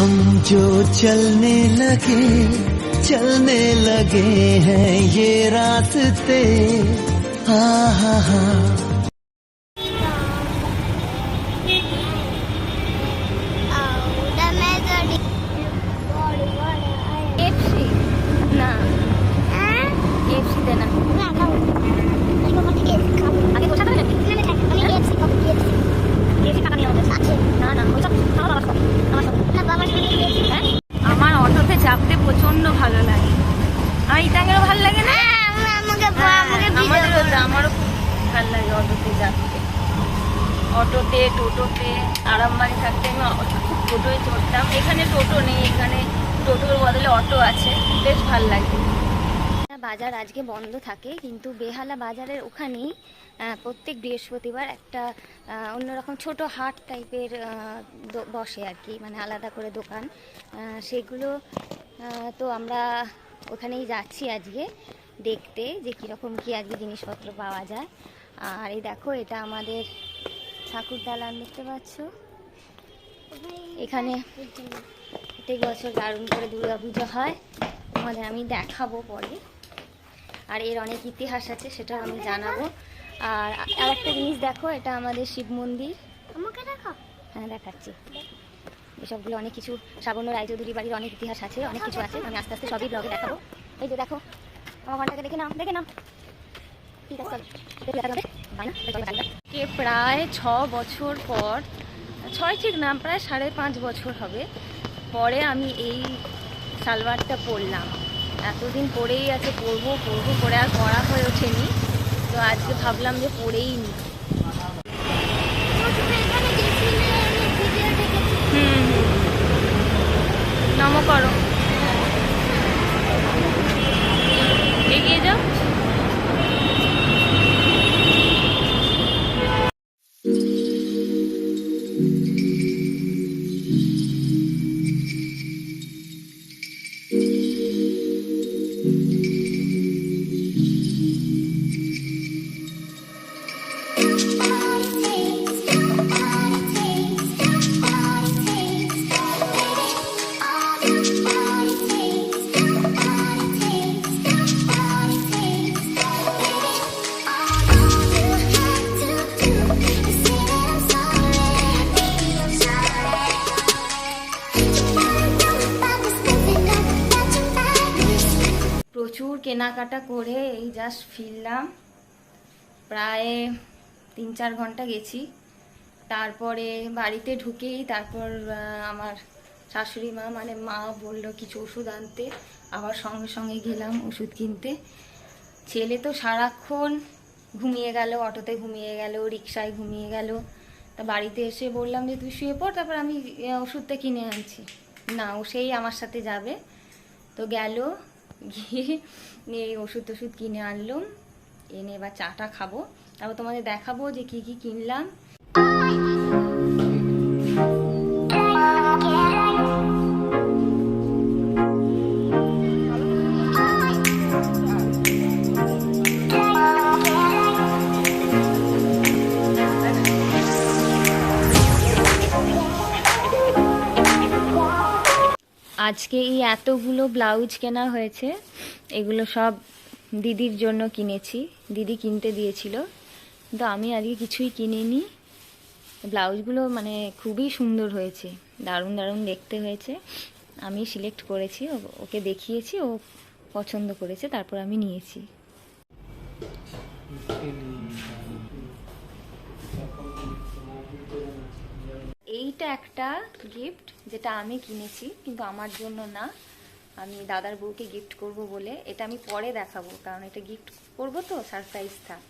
हम जो चलने लगे चलने लगे हैं ये रास्ते हा हा हा। অটোতে, টোটোতে আরামবাড়ি থাকতে আমি টোটোয় চড়তাম এখানে টোটো নেই, এখানে টোটোর বদলে অটো আছে। বেশ ভালো লাগে। বাজার আজকে বন্ধ থাকে, কিন্তু বেহালা বাজারের ওখানেই প্রত্যেক বৃহস্পতিবার একটা অন্যরকম ছোট হাট টাইপের বসে আর কি। মানে আলাদা করে দোকান। সেগুলো তো আমরা ওখানেই যাচ্ছি আজকে দেখতে, যে কীরকম কী আজকে জিনিসপত্র পাওয়া যায়। আর এই দেখো, এটা আমাদের ঠাকুর দালান দেখতে পাচ্ছ? এখানে প্রত্যেক বছর দারুণ করে দুর্গা পুজো হয়। তোমাদের আমি দেখাবো পরে। আর এর অনেক ইতিহাস আছে সেটা আমি জানাব। আর আর একটা জিনিস দেখো এটা আমাদের শিব মন্দির। আমাকে দেখো হ্যাঁ দেখাচ্ছি। এসবগুলো অনেক কিছু শ্রাবণ রায়চৌধুরী বাড়ির অনেক ইতিহাস আছে অনেক কিছু আছে। আমি আস্তে আস্তে সবই ব্লগে দেখাবো। এই যে দেখো আমার ঘন্টাকে দেখে নাও দেখে নাও। কে প্রায় ছ বছর পর, ছয় ঠিক না, প্রায় সাড়ে পাঁচ বছর হবে, পরে আমি এই সালোয়ারটা পরলাম। এতদিন পরেই আছে, পরবো পরবো করে আর পরা হয়ে ওঠেনি। তো আজকে ভাবলাম যে পরেই নি। তুমি এখানে গেছিলে আমি ভিডিও দেখেছি হুম। নম করো। কেনাকাটা করে এই জাস্ট ফিরলাম। প্রায় তিন চার ঘণ্টা গেছি। তারপরে বাড়িতে ঢুকেই তারপর আমার শাশুড়ি মা মানে মা বলল, কিছু ওষুধ আনতে। আবার সঙ্গে সঙ্গে গেলাম ওষুধ কিনতে। ছেলে তো সারাক্ষণ ঘুমিয়ে গেল, অটোতে ঘুমিয়ে গেল রিক্সায় ঘুমিয়ে গেল। তা বাড়িতে এসে বললাম যে, তুই শুয়ে পড়, তারপর আমি ওষুধটা কিনে আনছি। না, ও সেই আমার সাথে যাবে। তো গেল। গিয়ে এই ওষুধ টষুধ কিনে আনলাম। এনে এবার চাটা খাব। তারপর তোমাদের দেখাবো যে কি কি কিনলাম। আজকে এই এতগুলো ব্লাউজ কেনা হয়েছে, এগুলো সব দিদির জন্য কিনেছি। দিদি কিনতে দিয়েছিল। কিন্তু আমি আজকে কিছুই কিনিনি। ব্লাউজগুলো মানে খুবই সুন্দর হয়েছে, দারুণ দারুণ দেখতে হয়েছে। আমি সিলেক্ট করেছি ওকে দেখিয়েছি, ও পছন্দ করেছে, তারপর আমি নিয়েছি। এইটা একটা গিফট যেটা আমি কিনেছি, কিন্তু আমার জন্য না। আমি দাদার বউকে গিফট করব বলে। এটা আমি পরে দেখাবো, কারণ এটা গিফট করব তো সারপ্রাইজ থাক।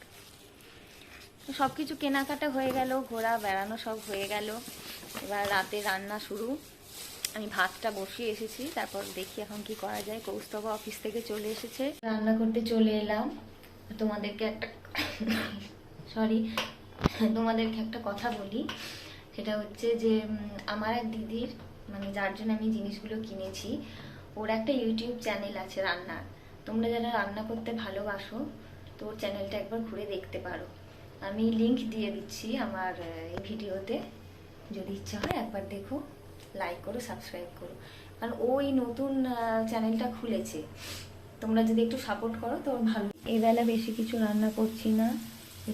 সব কিছু কেনাকাটা হয়ে গেল, ঘোরা বেড়ানো সব হয়ে গেল। এবার রাতে রান্না শুরু। আমি ভাতটা বসিয়ে এসেছি, তারপর দেখি এখন কি করা যায়। কৌস্তবা অফিস থেকে চলে এসেছে। রান্না করতে চলে এলাম। তোমাদেরকে একটা সরি তোমাদেরকে একটা কথা বলি। সেটা হচ্ছে যে আমার এক দিদির মানে যার জন্য আমি জিনিসগুলো কিনেছি, ওর একটা ইউটিউব চ্যানেল আছে রান্নার। তোমরা যারা রান্না করতে ভালোবাসো, তো ওর চ্যানেলটা একবার ঘুরে দেখতে পারো। আমি লিংক দিয়ে দিচ্ছি আমার এই ভিডিওতে। যদি ইচ্ছা হয় একবার দেখো লাইক করো সাবস্ক্রাইব করো। কারণ ওই নতুন চ্যানেলটা খুলেছে। তোমরা যদি একটু সাপোর্ট করো, তো ভালো। এই বেলা বেশি কিছু রান্না করছি না।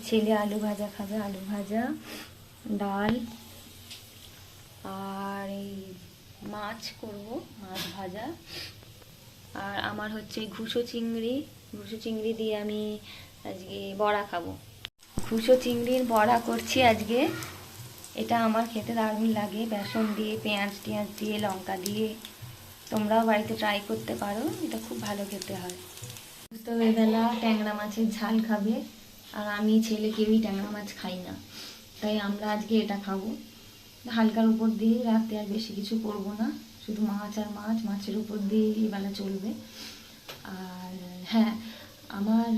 ছেলে আলু ভাজা খাবে, আলু ভাজা, ডাল আর এই মাছ করব, মাছ ভাজা। আর আমার হচ্ছে ঘুষো চিংড়ি। ঘুষো চিংড়ি দিয়ে আমি আজকে বড়া খাব। ঘুষো চিংড়ির বড়া করছি আজকে। এটা আমার খেতে দারুণ লাগে। বেসন দিয়ে, পেঁয়াজ টিয়াজ দিয়ে, লঙ্কা দিয়ে। তোমরাও বাড়িতে ট্রাই করতে পারো। এটা খুব ভালো খেতে হয়। তো এবেলা ট্যাংরা মাছের ঝাল খাবে। আর আমি ছেলে কেউই ট্যাংরা মাছ খাই না। তাই আমরা আজকে এটা খাব। হালকার উপর দিয়ে রাতে আর বেশি কিছু করব না। শুধু মাছ আর মাছ, মাছের উপর দিয়ে বেলা চলবে। আর হ্যাঁ আমার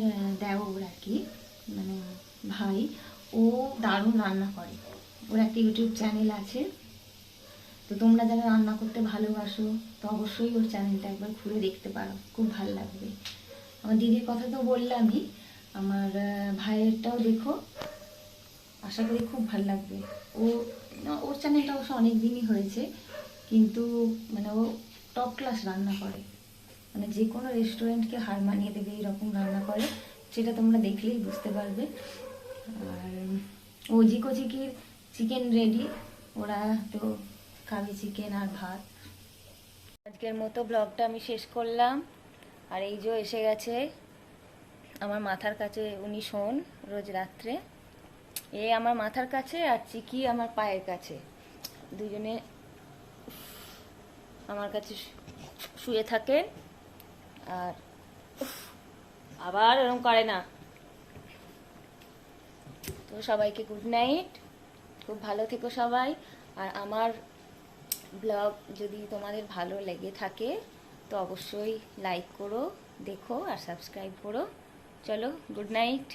দেওর আর কি মানে ভাই, ও দারুণ রান্না করে। ওর একটা ইউটিউব চ্যানেল আছে। তো তোমরা যারা রান্না করতে ভালোবাসো, তো অবশ্যই ওর চ্যানেলটা একবার ঘুরে দেখতে পারো। খুব ভালো লাগবে। আমার দিদির কথা তো বললামই। আমার ভাইয়েরটাও দেখো। আশা করি খুব ভালো লাগবে। ও ওর চ্যানেলটা অবশ্য অনেক দিনই হয়েছে, কিন্তু মানে ও টপ ক্লাস রান্না করে। মানে যে কোনো রেস্টুরেন্টকে হার মানিয়ে দেবে, এরকম রান্না করে, সেটা তোমরা দেখলেই বুঝতে পারবে। আর ও জিকো চিকির চিকেন রেডি ওরা তো খাবে চিকেন আর ভাত। আজকের মতো ব্লগটা আমি শেষ করলাম। আর এই যে এসে গেছে, আমার মাথার কাছে উনি শোন, রোজ রাত্রে। এ আমার মাথার কাছে আর চিকি আমার পায়ের কাছে। দুজনে আমার কাছে শুয়ে থাকে আর আবার এরকম করে না। তো সবাইকে গুড নাইট খুব ভালো থেকো সবাই। আর আমার ব্লগ যদি তোমাদের ভালো লেগে থাকে, তো অবশ্যই লাইক করো, দেখো আর সাবস্ক্রাইব করো। চলো গুড নাইট